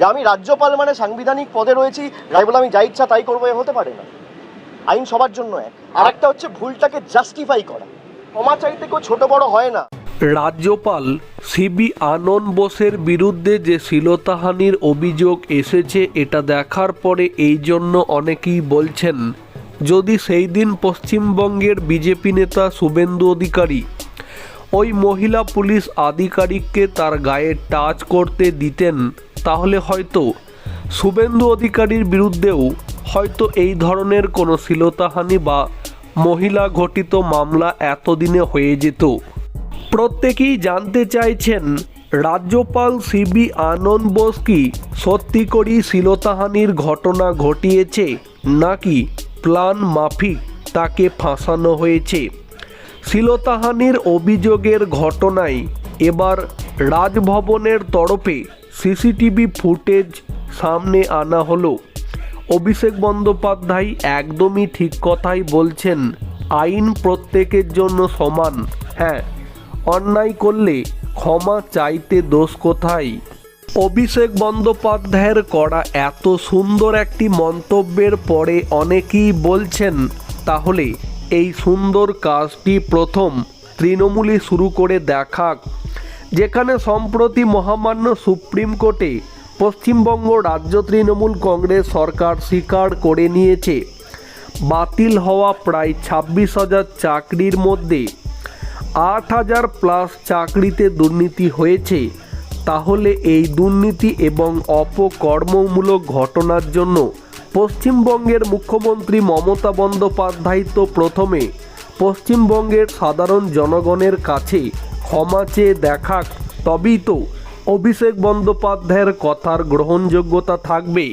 যে আমি রাজ্যপাল মানে সাংবিধানিক পদে রয়েছি, তাই বলে আমি যা ইচ্ছা তাই করব, এ হতে পারে না। আইন সবার জন্য এক। আর একটা হচ্ছে ভুলটাকে জাস্টিফাই করা। ক্ষমা চাইতে কেউ ছোট বড় হয় না। রাজ্যপাল সিবি আনন্দ বোসের বিরুদ্ধে যে শ্লীলতাহানির অভিযোগ এসেছে, এটা দেখার পরে এই জন্য অনেকেই বলছেন, যদি সেই দিন পশ্চিমবঙ্গের বিজেপি নেতা শুভেন্দু অধিকারী ওই মহিলা পুলিশ আধিকারিককে তার গায়ে টাচ করতে দিতেন তাহলে হয়তো শুভেন্দু অধিকারীর বিরুদ্ধেও হয়তো এই ধরনের কোনো শ্লীলতাহানি বা মহিলা ঘটিত মামলা এতদিনে হয়ে যেত। প্রত্যেকেই জানতে চাইছেন, রাজ্যপাল সিবি আনন্দ বোস কি সত্যি করেই শ্লীলতাহানির ঘটনা ঘটিয়েছে নাকি প্ল্যান মাফিক তাকে ফাঁসানো হয়েছে? শ্লীলতাহানির অভিযোগের ঘটনায় এবার রাজভবনের তরফে সিসিটিভি ফুটেজ সামনে আনা হলো। অভিষেক বন্দ্যোপাধ্যায় একদমই ঠিক কথাই বলছেন, আইন প্রত্যেকের জন্য সমান। হ্যাঁ অন্যায় করলে ক্ষমা চাইতে দোষ কোথায়? অভিষেক বন্দ্যোপাধ্যায়ের করা এত সুন্দর একটি মন্তব্যের পরে অনেকেই বলছেন, তাহলে এই সুন্দর কাজটি প্রথম। তৃণমূলই শুরু করে দেখাক। যেখানে সম্প্রতি মহামান্য সুপ্রিম কোর্টে পশ্চিমবঙ্গ রাজ্য তৃণমূল কংগ্রেস সরকার স্বীকার করে নিয়েছে। বাতিল হওয়া প্রায় ছাব্বিশ হাজার চাকরির মধ্যে আট হাজার প্লাস চাকরিতে দুর্নীতি হয়েছে। তাহলে এই দুর্নীতি এবং অপকর্মমূলক ঘটনার জন্য পশ্চিমবঙ্গের মুখ্যমন্ত্রী মমতা বন্দ্যোপাধ্যায় তো প্রথমে পশ্চিমবঙ্গের সাধারণ জনগণের কাছে ক্ষমা চেয়ে দেখাক তবেই তো অভিষেক বন্দ্যোপাধ্যায়ের কথার গ্রহণযোগ্যতা থাকবে।